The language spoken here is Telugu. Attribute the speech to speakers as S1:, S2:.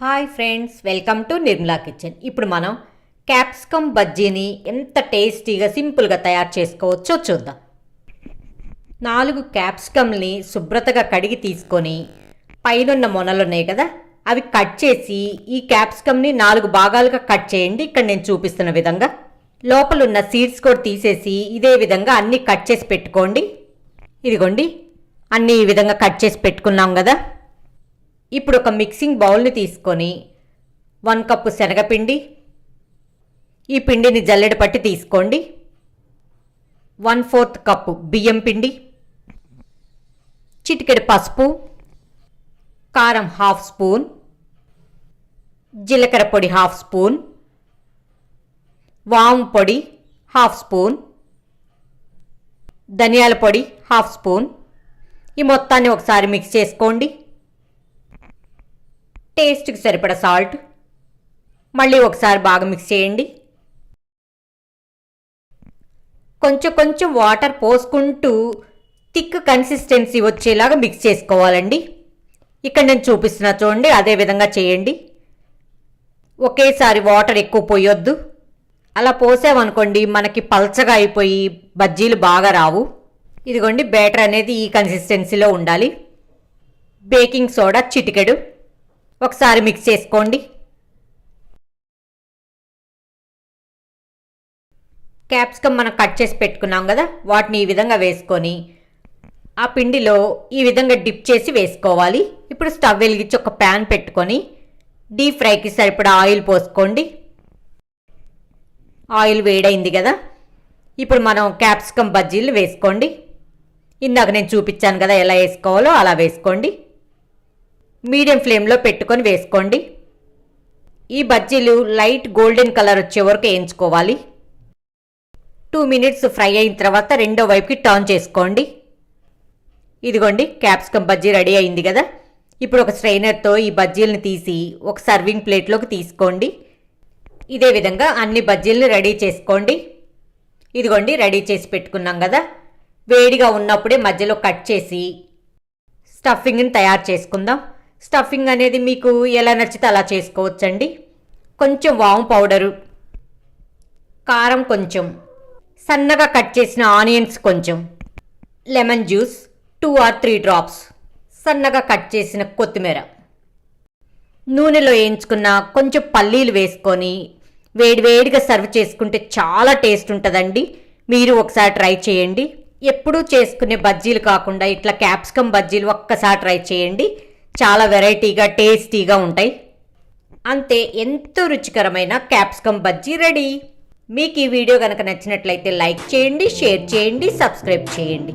S1: Hi friends welcome to Nirmala kitchen ఇప్పుడు మనం క్యాప్సికమ్ బజ్జీని ఎంత టేస్టీగా సింపుల్గా తయారు చేసుకోవచ్చో చూద్దాం. నాలుగు క్యాప్సికమ్ని శుభ్రతగా కడిగి తీసుకొని పైనున్న మొనలు ఉన్నాయి కదా అవి కట్ చేసి ఈ క్యాప్సికమ్ని నాలుగు భాగాలుగా కట్ చేయండి. ఇక్కడ నేను చూపిస్తున్న విధంగా లోపల ఉన్న సీడ్స్ కూడా తీసేసి ఇదే విధంగా అన్నీ కట్ చేసి పెట్టుకోండి. ఇదిగోండి అన్నీ ఈ విధంగా కట్ చేసి పెట్టుకున్నాం కదా. ఇప్పుడు ఒక మిక్సింగ్ బౌల్ని తీసుకొని వన్ కప్పు శనగపిండి ఈ పిండిని జల్లెడ పట్టి తీసుకోండి. వన్ ఫోర్త్ కప్పు బియ్యం పిండి చిటికెడు పసుపు కారం హాఫ్ స్పూన్ జీలకర్ర పొడి హాఫ్ స్పూన్ వాము పొడి హాఫ్ స్పూన్ ధనియాల పొడి హాఫ్ స్పూన్. ఈ మొత్తాన్ని ఒకసారి మిక్స్ చేసుకోండి. టేస్ట్కి సరిపడ సాల్ట్. మళ్ళీ ఒకసారి బాగా మిక్స్ చేయండి. కొంచెం కొంచెం వాటర్ పోసుకుంటూ థిక్ కన్సిస్టెన్సీ వచ్చేలాగా మిక్స్ చేసుకోవాలండి. ఇక్కడ నేను చూపిస్తున్నా చూడండి అదే విధంగా చేయండి. ఒకేసారి వాటర్ ఎక్కువ పోయొద్దు. అలా పోసామనుకోండి మనకి పల్చగా అయిపోయి బజ్జీలు బాగా రావు. ఇదిగోండి బ్యాటర్ అనేది ఈ కన్సిస్టెన్సీలో ఉండాలి. బేకింగ్ సోడా చిటికెడు. ఒకసారి మిక్స్ చేసుకోండి. క్యాప్సికమ్ మనం కట్ చేసి పెట్టుకున్నాం కదా వాటిని ఈ విధంగా వేసుకొని ఆ పిండిలో ఈ విధంగా డిప్ చేసి వేసుకోవాలి. ఇప్పుడు స్టవ్ వెలిగించి ఒక ప్యాన్ పెట్టుకొని డీప్ ఫ్రైకి సరిపడా ఆయిల్ పోసుకోండి. ఆయిల్ వేడైంది కదా ఇప్పుడు మనం క్యాప్సికమ్ బజ్జీలు వేసుకోండి. ఇందాక నేను చూపించాను కదా ఎలా వేసుకోవాలో అలా వేసుకోండి. మీడియం ఫ్లేమ్లో పెట్టుకొని వేసుకోండి. ఈ బజ్జీలు లైట్ గోల్డెన్ కలర్ వచ్చే వరకు వేయించుకోవాలి. టూ మినిట్స్ ఫ్రై అయిన తర్వాత రెండో వైపుకి టర్న్ చేసుకోండి. ఇదిగోండి క్యాప్సికమ్ బజ్జీ రెడీ అయింది కదా. ఇప్పుడు ఒక స్ట్రైనర్తో ఈ బజ్జీలను తీసి ఒక సర్వింగ్ ప్లేట్లోకి తీసుకోండి. ఇదే విధంగా అన్ని బజ్జీలను రెడీ చేసుకోండి. ఇదిగోండి రెడీ చేసి పెట్టుకున్నాం కదా. వేడిగా ఉన్నప్పుడే మధ్యలో కట్ చేసి స్టఫింగ్ని తయారు చేసుకుందాం. స్టఫింగ్ అనేది మీకు ఎలా నచ్చితే అలా చేసుకోవచ్చండి. కొంచెం వాము పౌడరు కారం కొంచెం సన్నగా కట్ చేసిన ఆనియన్స్ కొంచెం lemon juice two or three drops సన్నగా కట్ చేసిన కొత్తిమీర. నూనెలో వేయించుకున్న కొంచెం పల్లీలు వేసుకొని వేడివేడిగా సర్వ్ చేసుకుంటే చాలా టేస్ట్ ఉంటుందండి. మీరు ఒకసారి ట్రై చేయండి. ఎప్పుడూ చేసుకునే బజ్జీలు కాకుండా ఇట్లా క్యాప్సికమ్ బజ్జీలు ఒక్కసారి ట్రై చేయండి. చాలా వెరైటీగా టేస్టీగా ఉంటాయి. అంతే ఎంతో రుచికరమైన క్యాప్సికమ్ బజ్జీ రెడీ. మీకు ఈ వీడియో కనుక నచ్చినట్లయితే లైక్ చేయండి షేర్ చేయండి సబ్స్క్రైబ్ చేయండి.